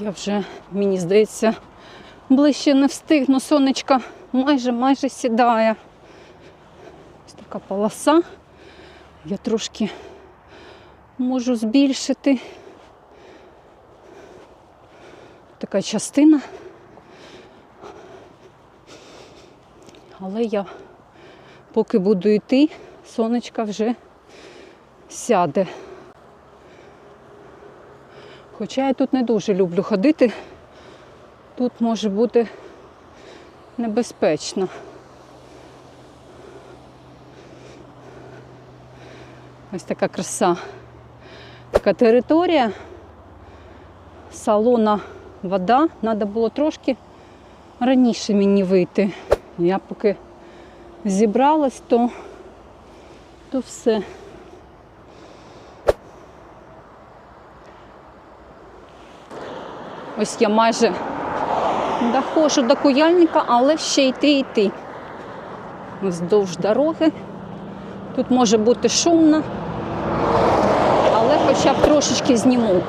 Я вже, мені здається, ближче не встигну. Сонечко майже майже сідає. Ось така полоса. Я трошки можу збільшити. Така частина. Але я поки буду йти, сонечко вже сяде. Хоча я тут не дуже люблю ходити, тут може бути небезпечно. Ось така краса. Така територія, салона вода. Треба було трошки раніше мені вийти. Я поки зібралась, то, то все. Ось я майже доходжу до куяльника, але ще йти йти. Вздовж дороги. Тут може бути шумно, але хоча б трошечки зніму.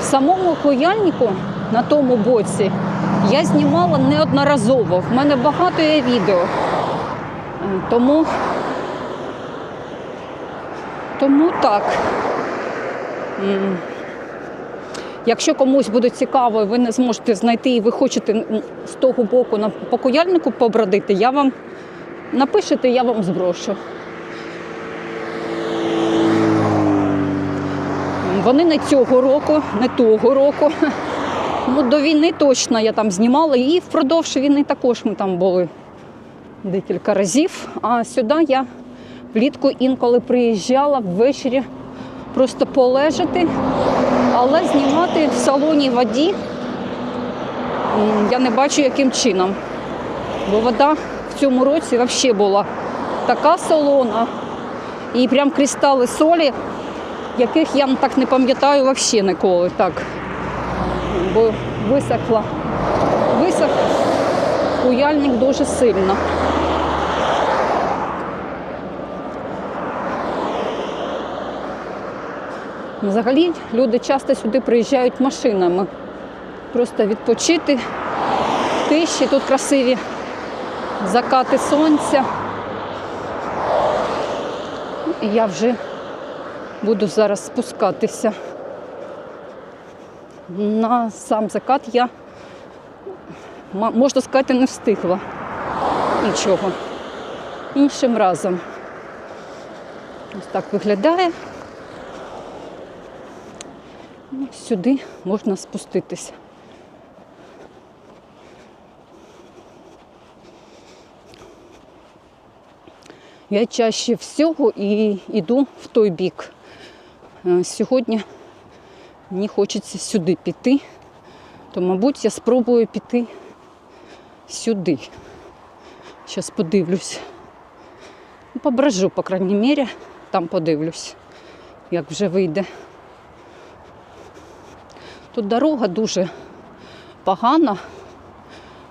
В самому куяльнику на тому боці я знімала неодноразово. В мене багато є відео. Тому, тому так. Якщо комусь буде цікаво, ви не зможете знайти і ви хочете з того боку на по куяльнику побродити, я вам напишете, я вам зброшу. Вони не цього року, не того року. Ну, до війни точно я там знімала, і впродовж війни також ми там були декілька разів. А сюди я влітку інколи приїжджала ввечері просто полежати, але знімати в салоні воді я не бачу, яким чином. Бо вода в цьому році взагалі була така солона, і прям кристали солі, яких я так не пам'ятаю взагалі ніколи. Так. Бо висохла. Висох куяльник дуже сильно. Взагалі люди часто сюди приїжджають машинами. Просто відпочити тиші. Тут красиві закати сонця. І я вже буду зараз спускатися. На сам закат я, можна сказати, не встигла нічого. Іншим разом. Ось так виглядає. Сюди можна спуститися. Я чаще всього і йду в той бік. Е, Сьогодні мені хочеться сюди піти, то, мабуть, я спробую піти сюди. Зараз подивлюсь. Ну, Пображу, по крайній мірі, там подивлюсь, як вже вийде. Тут дорога дуже погана,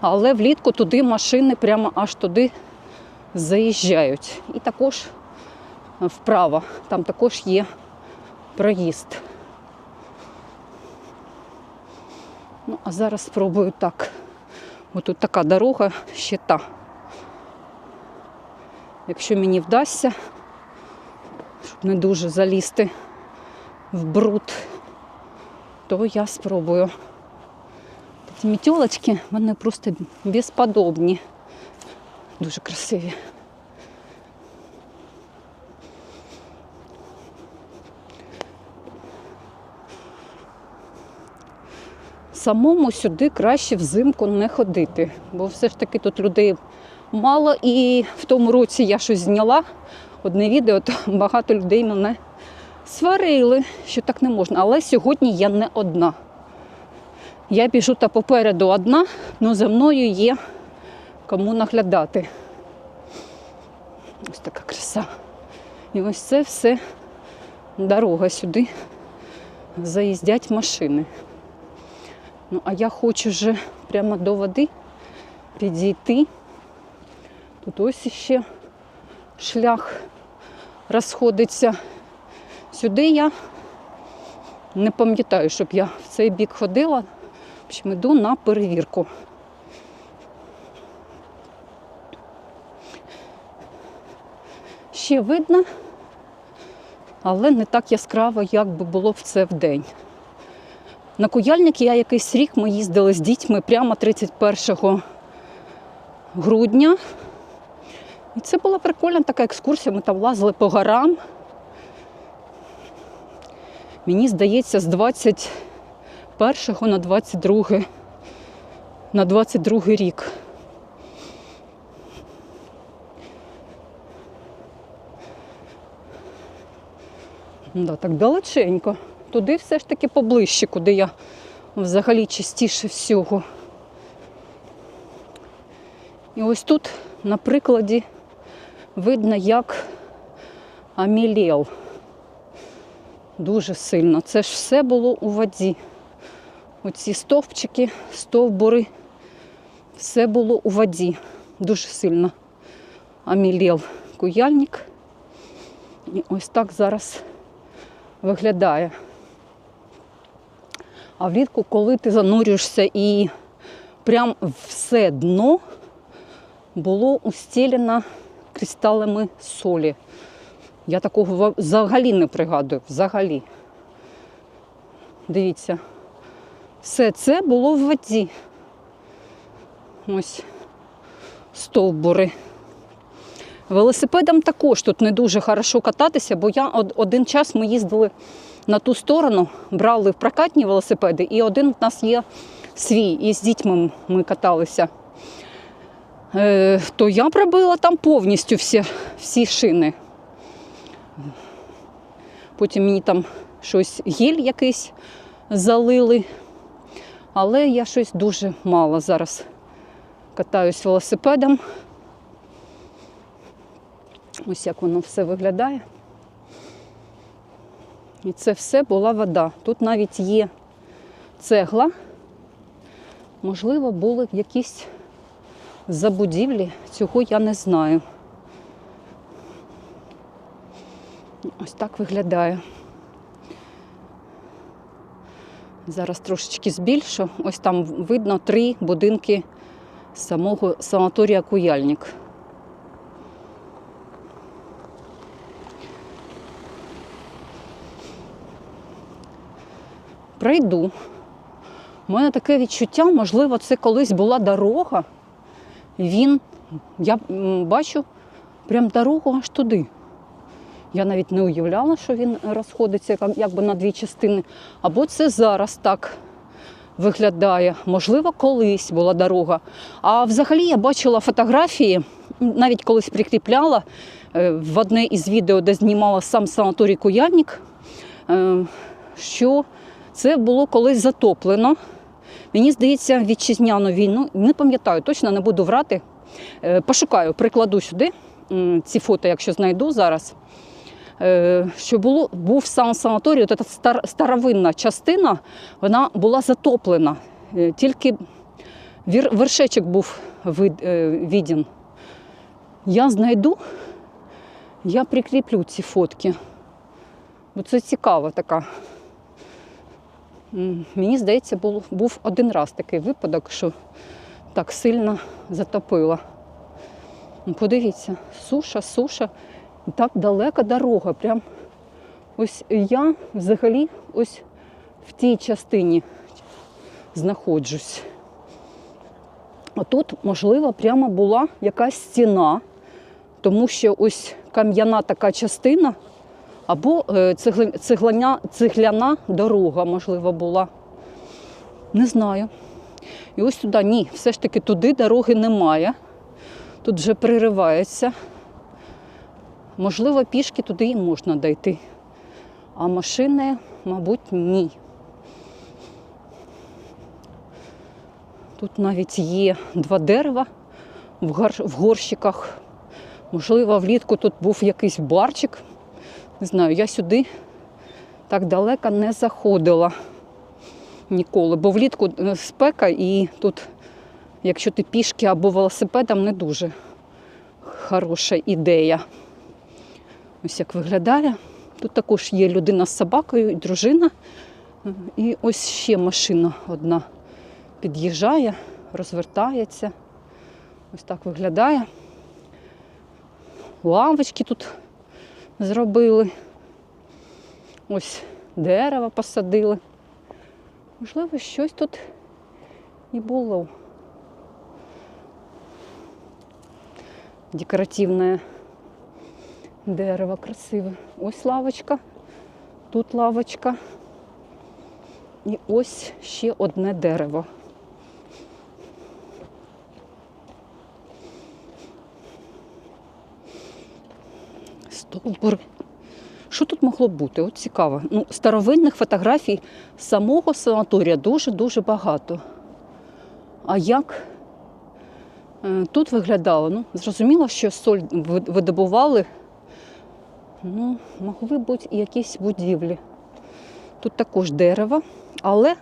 але влітку туди машини прямо аж туди заїжджають. І також вправо, там також є проїзд. Ну, а зараз спробую так. Ось тут така дорога ще та. Якщо мені вдасться, щоб не дуже залізти в бруд, то я спробую. Ці мітьолочки, вони просто безподобні. Дуже красиві. Самому сюди краще взимку не ходити, бо все ж таки тут людей мало. І в тому році я щось зняла одне відео, то багато людей мене сварили, що так не можна. Але сьогодні я не одна. Я біжу та попереду одна, але за мною є кому наглядати. Ось така краса. І ось це все дорога сюди. Заїздять машини. Ну, а я хочу вже прямо до води підійти. Тут ось іще шлях розходиться. Сюди я Не пам'ятаю, щоб я в цей бік ходила. Общем, йду на перевірку. Ще видно, але не так яскраво, як би було в це вдень. На Куяльник я якийсь рік ми їздили з дітьми прямо 31 грудня. І це була прикольна така екскурсія. Ми там лазили по горам. Мені здається, з 21 на 22 на 22 рік. Да, так далеченько. Туди все ж таки поближче, куди я взагалі частіше всього. І ось тут на прикладі видно, як амілєл. Дуже сильно. Це ж все було у воді. Оці стовпчики, стовбури, все було у воді. Дуже сильно амілєл куяльник. І ось так зараз виглядає. А влітку, коли ти занурюєшся і прям все дно було устелено кристалами солі. Я такого взагалі не пригадую. Взагалі. Дивіться. Все це було в воді. Ось стовбури. Велосипедом також тут не дуже хорошо кататися, бо я один час ми їздили на ту сторону, брали прокатні велосипеди, і один у нас є свій, і з дітьми ми каталися. Е, то я пробила там повністю всі, всі шини. Потім мені там щось гель якийсь залили. Але я щось дуже мало зараз катаюсь велосипедом. Ось як воно все виглядає. І це все була вода. Тут навіть є цегла. Можливо, були якісь забудівлі, цього я не знаю. Ось так виглядає. Зараз трошечки збільшу. Ось там видно три будинки самого санаторія Куяльник. Пройду. У мене таке відчуття, можливо, це колись була дорога. Він, я бачу, прям дорогу аж туди. Я навіть не уявляла, що він розходиться якби на дві частини. Або це зараз так виглядає. Можливо, колись була дорога. А взагалі я бачила фотографії, навіть колись прикріпляла е, в одне із відео, де знімала сам санаторій Куяльник, е, що це було колись затоплено. Мені здається, вітчизняну війну, не пам'ятаю, точно не буду врати. Е, Пошукаю, прикладу сюди ці фото, якщо знайду зараз. Е, Що було, був сам санаторій, от ця стар, старовинна частина, вона була затоплена. Е, Тільки вершечок був вид, е, відін. Я знайду, я прикріплю ці фотки. Бо це цікава така. Мені здається, був, був один раз такий випадок, що так сильно затопило. Ну, Подивіться, суша, суша, так далека дорога. Прям ось я взагалі ось в тій частині знаходжусь. А тут, можливо, прямо була якась стіна, тому що ось кам'яна така частина, або е, цегляня, цегляна дорога, можливо, була. Не знаю. І ось туди, ні, все ж таки туди дороги немає. Тут вже переривається. Можливо, пішки туди і можна дойти. А машини, мабуть, ні. Тут навіть є два дерева в, горщиках. Можливо, влітку тут був якийсь барчик. Не знаю, я сюди так далеко не заходила ніколи, бо влітку е, спека і тут, якщо ти пішки або велосипедом, не дуже хороша ідея. Ось як виглядає. Тут також є людина з собакою і дружина. І ось ще машина одна під'їжджає, розвертається. Ось так виглядає. Лавочки тут зробили. Ось дерева посадили. Можливо, щось тут і було. Декоративне дерево красиве. Ось лавочка, тут лавочка. І ось ще одне дерево. Стовбур. Що тут могло бути? От цікаво. Ну, старовинних фотографій самого санаторія дуже-дуже багато. А як е, тут виглядало? Ну, зрозуміло, що соль видобували. Ну, могли бути якісь будівлі. Тут також дерево. Але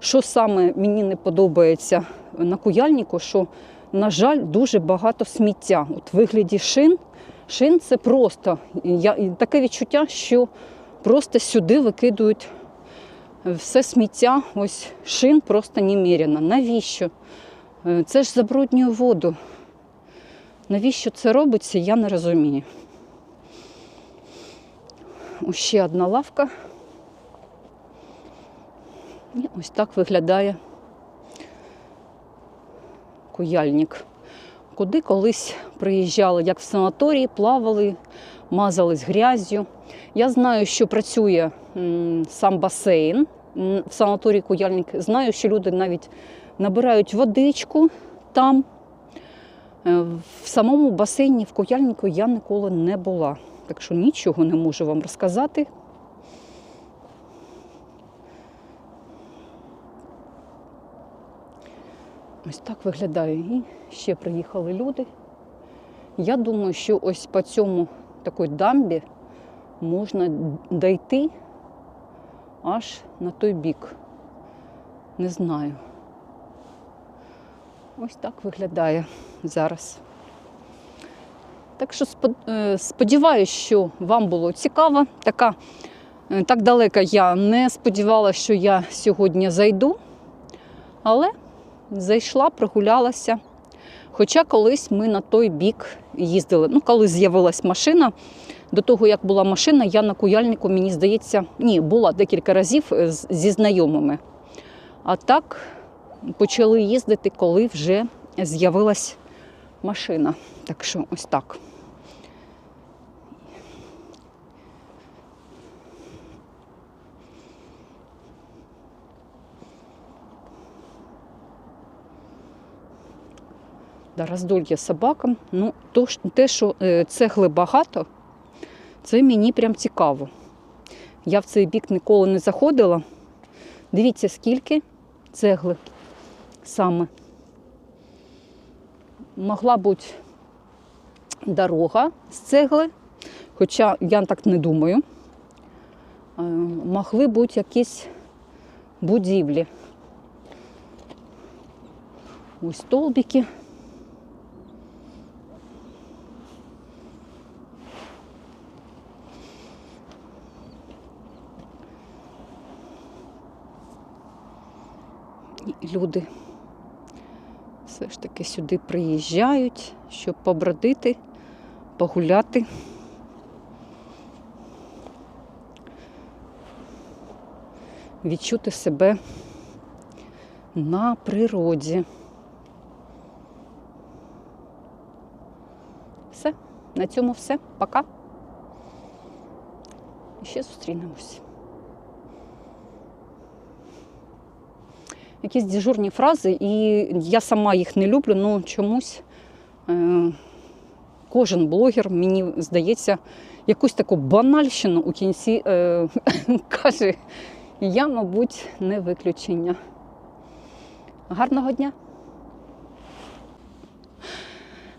що саме мені не подобається на куяльнику, що, на жаль, дуже багато сміття. От вигляді шин. Шин це просто я, таке відчуття, що просто сюди викидують все сміття. Ось шин просто неміряно. Навіщо? Е, Це ж забруднює воду. Навіщо це робиться, я не розумію. Ось ще одна лавка. І ось так виглядає куяльник. Куди колись приїжджали, як в санаторії, плавали, мазались грязю. Я знаю, що працює сам басейн в санаторії Куяльник. Знаю, що люди навіть набирають водичку там. Е, В самому басейні в Куяльнику я ніколи не була. Так що нічого не можу вам розказати. Ось так виглядає. І ще приїхали люди. Я думаю, що ось по цьому такій дамбі можна дойти аж на той бік. Не знаю. Ось так виглядає зараз. Так що е, сподіваюся, що вам було цікаво. Така, е, так далеко я не сподівалася, що я сьогодні зайду, але зайшла, прогулялася. Хоча колись ми на той бік їздили. Ну, коли з'явилась машина, до того, як була машина, я на куяльнику, мені здається, ні, була декілька разів е, зі знайомими. А так почали їздити, коли вже з'явилась машина. Так що ось так. Да, роздольє собакам. Ну, то, те, що е, цегли багато, це мені прям цікаво. Я в цей бік ніколи не заходила. Дивіться, скільки цегли саме. Могла бути дорога з цегли, хоча я так не думаю. Е, Могли бути якісь будівлі. Ось столбики. Люди все ж таки сюди приїжджають, щоб побродити, погуляти. Відчути себе на природі. Все, на цьому все. Пока. І ще зустрінемось. Якісь дежурні фрази, і я сама їх не люблю, але чомусь е, кожен блогер, мені здається, якусь таку банальщину у кінці е, каже. Я, мабуть, не виключення. Гарного дня.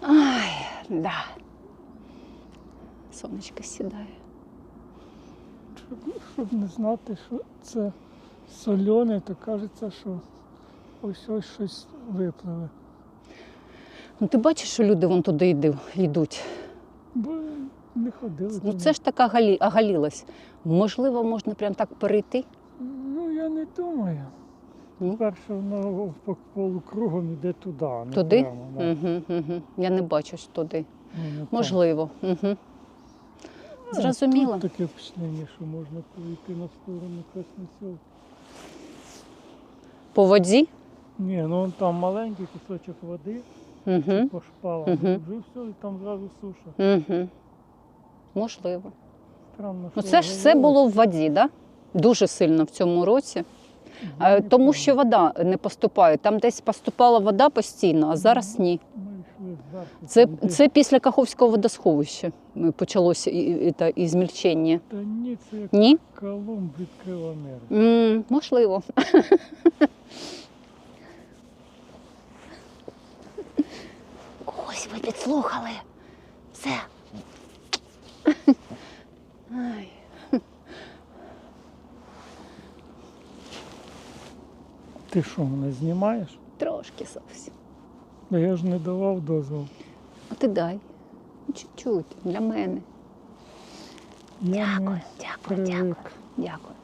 Ай, да. Сонечко сідає. Щоб не знати, що це солене, то кажеться, що ось ось щось випливе. Ну, ти бачиш, що люди вон туди йду- йдуть. Бо не ходили. Ну туди. це ж така галі, оголілась. Можливо, можна прям так перейти. Ну, я не думаю. Ні? Перше, воно по полукругом іде туди, а не Туди? прямо. да. Угу, угу. Я не бачу ж туди. Ну, не. Можливо. Угу. Зрозуміло. Тут таке впечатлення, що можна перейти на сторону Красносілки. По воді? Ні, ну там маленький кусочок води Угу. по шпалам. Мгм. Вже все, і там зразу суша. Угу. Можливо. Странно, Ну що це ж все було в воді, да? Дуже сильно в цьому році. Е, Тому що вода не поступає. Там десь поступала вода постійно, а зараз ні. Ми йшли зверху. Це, там, де- це після Каховського водосховища е, почалося і, і, та, і змільчення. Та ні, це як Ні? Колумб відкрив Америку. м можливо. ви підслухали. Все. Ай. Ти що, мене знімаєш? Трошки зовсім. Та я ж не давав дозволу. А ти дай. Чуть-чуть для мене. Я Дякую, не дякую, дякую. привик. Дякую.